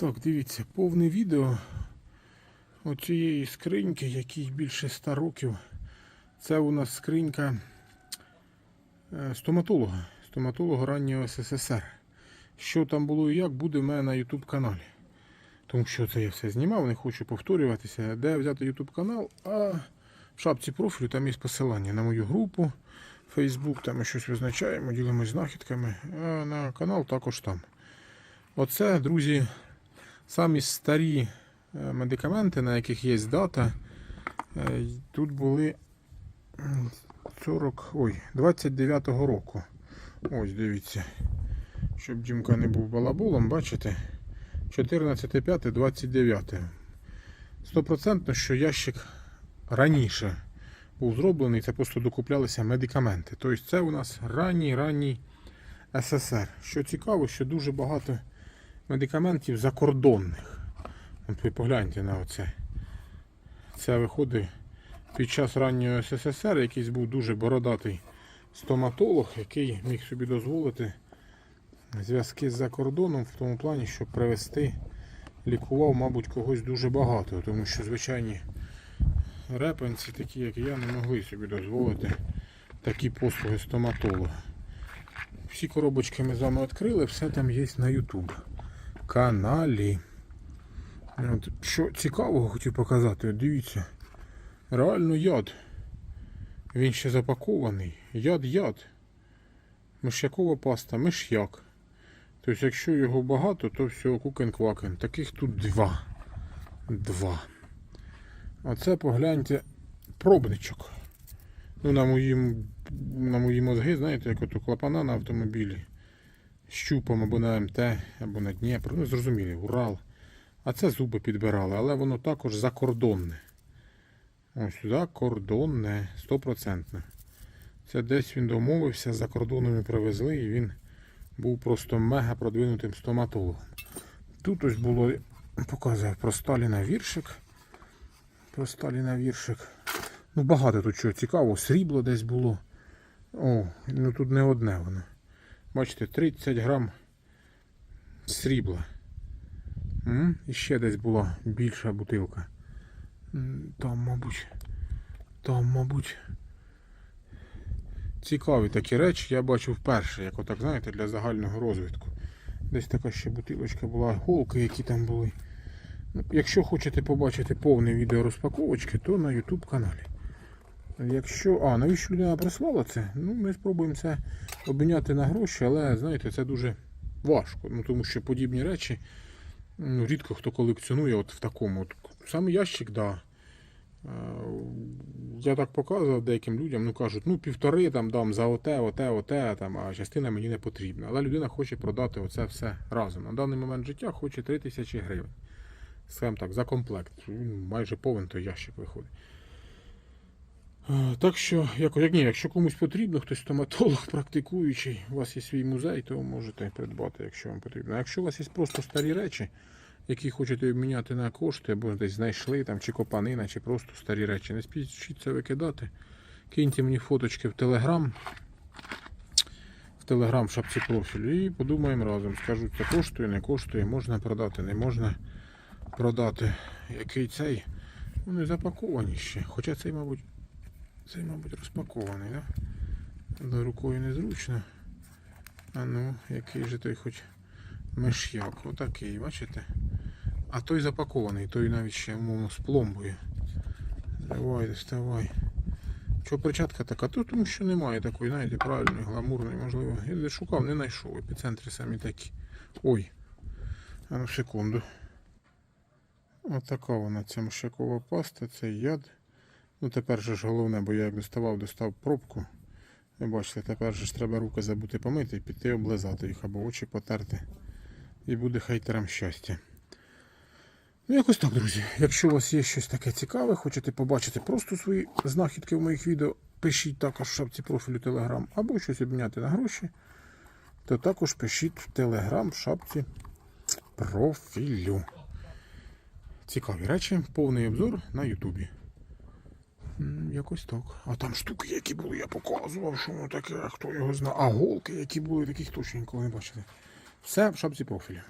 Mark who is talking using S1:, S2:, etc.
S1: Так, дивіться, повне відео оцієї скриньки, якій більше 100 років. Це у нас скринька е, стоматолога, стоматолога раннього СССР. Що там було і як, буде в мене на YouTube каналі. Тому що це я все знімав, не хочу повторюватися. Де взяти YouTube канал, а в шапці профілю там є посилання на мою групу. Facebook, там ми щось визначаємо, ділимось знахідками. А на канал також там. Оце, друзі, самі старі е, медикаменти, на яких є дата. Е, Тут були м, 40, ой, 29-го року. Ось дивіться. Щоб Дімка не був балаболом, бачите? 14.5.29. Стопроцентно, що ящик раніше був зроблений, це просто докуплялися медикаменти. Тобто це у нас ранній ранній СССР. Що цікаво, що дуже багато медикаментів закордонних. Ви погляньте на оце. Це виходить під час раннього СССР якийсь був дуже бородатий стоматолог, який міг собі дозволити зв'язки з-за кордоном в тому плані, щоб привезти, лікував, мабуть, когось дуже багато, тому що звичайні репенці, такі як я, не могли собі дозволити такі послуги стоматолога. Всі коробочки ми з вами відкрили, все там є на YouTube каналі. От, що цікавого хотів показати, дивіться. Реально яд. Він ще запакований. Яд-яд. Миш'якова паста, миш'як. Тобто, якщо його багато, то все кукен-квакен. Таких тут два. Два. Оце погляньте пробничок. Ну, на мої, на мої мозги, знаєте, як ото клапана на автомобілі. Щупом або на МТ, або на Дніпро. Ну, зрозумілі, Урал. А це зуби підбирали, але воно також закордонне. Ось закордонне, стопроцентне. Це десь він домовився, за кордоном привезли, і він був просто мега продвинутим стоматологом. Тут ось було, показав про Сталіна віршик. Про Сталіна віршик. Ну, багато тут чого цікавого. Срібло десь було. О, ну тут не одне воно. Бачите, 30 грам срібла. І ще десь була більша бутилка. Там, мабуть. Там, мабуть. Цікаві такі речі я бачу вперше, як отак, знаєте, для загального розвитку. Десь така ще бутилочка була, голки, які там були. Ну, Якщо хочете побачити повне відео розпаковочки, то на YouTube каналі. Якщо. А, навіщо людина прислала це? Ну, ми спробуємо це обміняти на гроші, але знаєте, це дуже важко. Ну, тому що подібні речі ну, рідко хто колекціонує от в такому. От, саме ящик, да. Е, Я так показував деяким людям, ну кажуть, ну півтори там дам за оте, оте, оте, там, а частина мені не потрібна. Але людина хоче продати оце все разом. На даний момент життя хоче 3 тисячі гривень. Скажімо так, за комплект. Майже повен той ящик виходить. Е, Так що, як, як ні, якщо комусь потрібно, хтось стоматолог практикуючий, у вас є свій музей, то можете придбати, якщо вам потрібно. А якщо у вас є просто старі речі, які хочете обміняти на кошти, або десь знайшли, там, чи копанина, чи просто старі речі, не спішіть це викидати. Киньте мені фоточки в Телеграм. В Телеграм в шапці профілю і подумаємо разом. Скажуть, це коштує, не коштує, можна продати, не можна продати. Який цей? Вони запаковані ще. Хоча цей, мабуть, цей, мабуть, розпакований, да? До рукою незручно. А ну, який же той хоч миш'як. Отакий, бачите? А той запакований, той навіть ще умовно з пломбою. Давай, доставай. Чого перчатка така? То тому що немає такої, знаєте, правильної, гламурної, можливо. Я шукав, не знайшов. В епіцентрі самі такі. Ой. А ну секунду. Отака вона ця мишакова паста, це яд. Ну тепер же ж головне, бо я як доставав, достав пробку. Ви бачите, тепер же ж треба руки забути помити і піти облизати їх або очі потерти. І буде хейтерам щастя. Ну, якось так, друзі. Якщо у вас є щось таке цікаве, хочете побачити просто свої знахідки в моїх відео, пишіть також в шапці профілю Telegram або щось обміняти на гроші, то також пишіть в Telegram в шапці профілю. Цікаві речі, повний обзор на Ютубі. Якось так. А там штуки, які були, я показував, що воно таке, хто його знає. А голки, які були, таких точно ніколи не бачили. Все в шапці профілю.